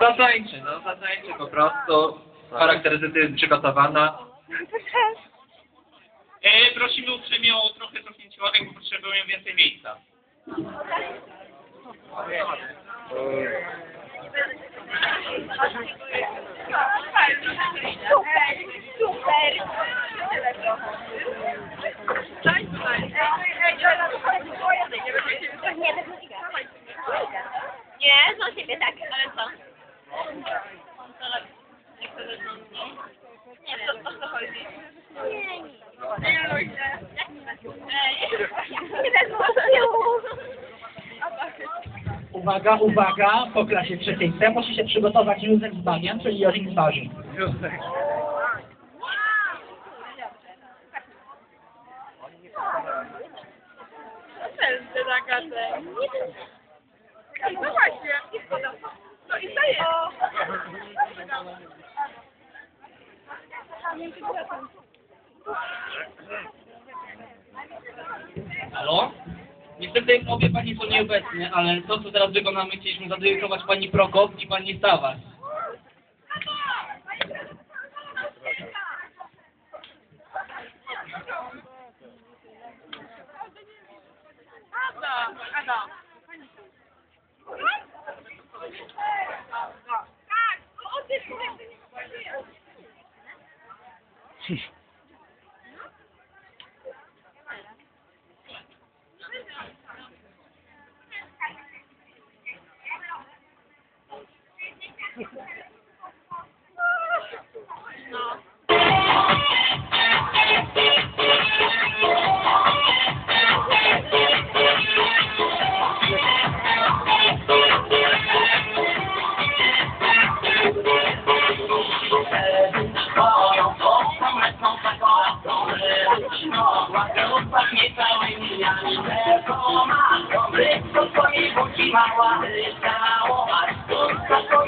Zatańczy, no zatańczy po prostu. Charakterystycznie przygotowana. E, prosimy uprzejmie o trochę cofnięcie ławek, bo potrzebuję więcej miejsca. Super, super. Nie, do ciebie tak, ale co? Nie, to o co chodzi? Nie, nie. Nie. Nie z tyłu. Uwaga, uwaga, po klasie trzeciej C musi się przygotować Józef z Banian, czyli Jorzin z Warzy. Wszędzie na gadę. No właśnie. No i to jest. Halo? Niestety obie pani są nieobecne, ale to co teraz wykonamy chcieliśmy zadedykować pani Prokop i pani Stawas. Ada, Ada. Tak, o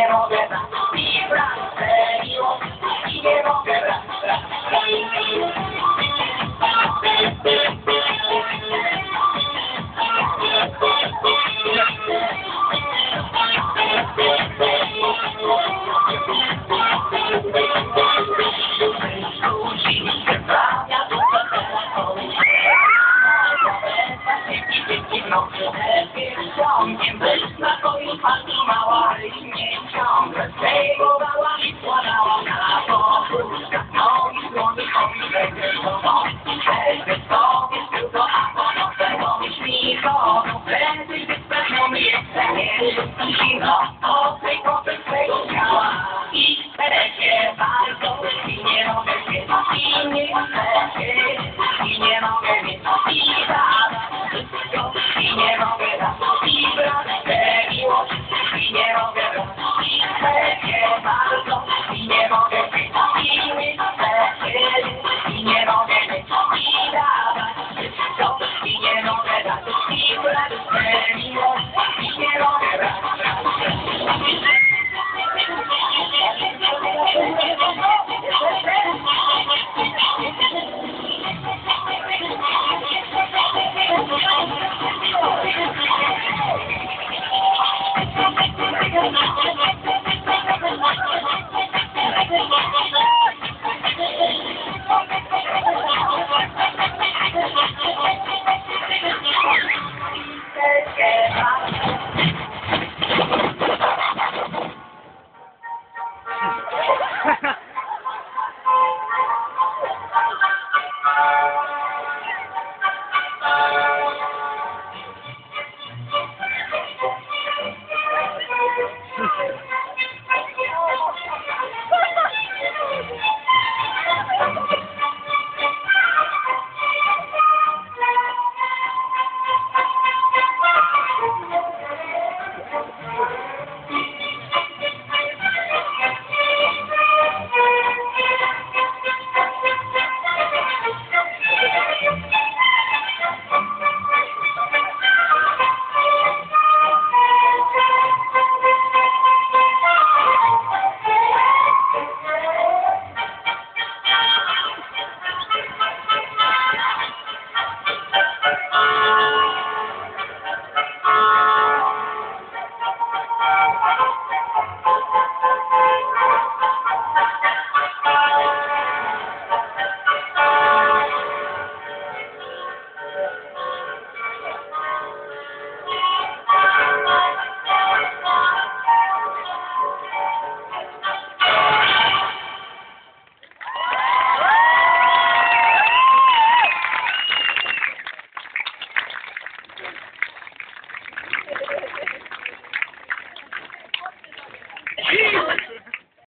dawać, i nie mogę dać, i brak miłość, i nie Hold on, hold on.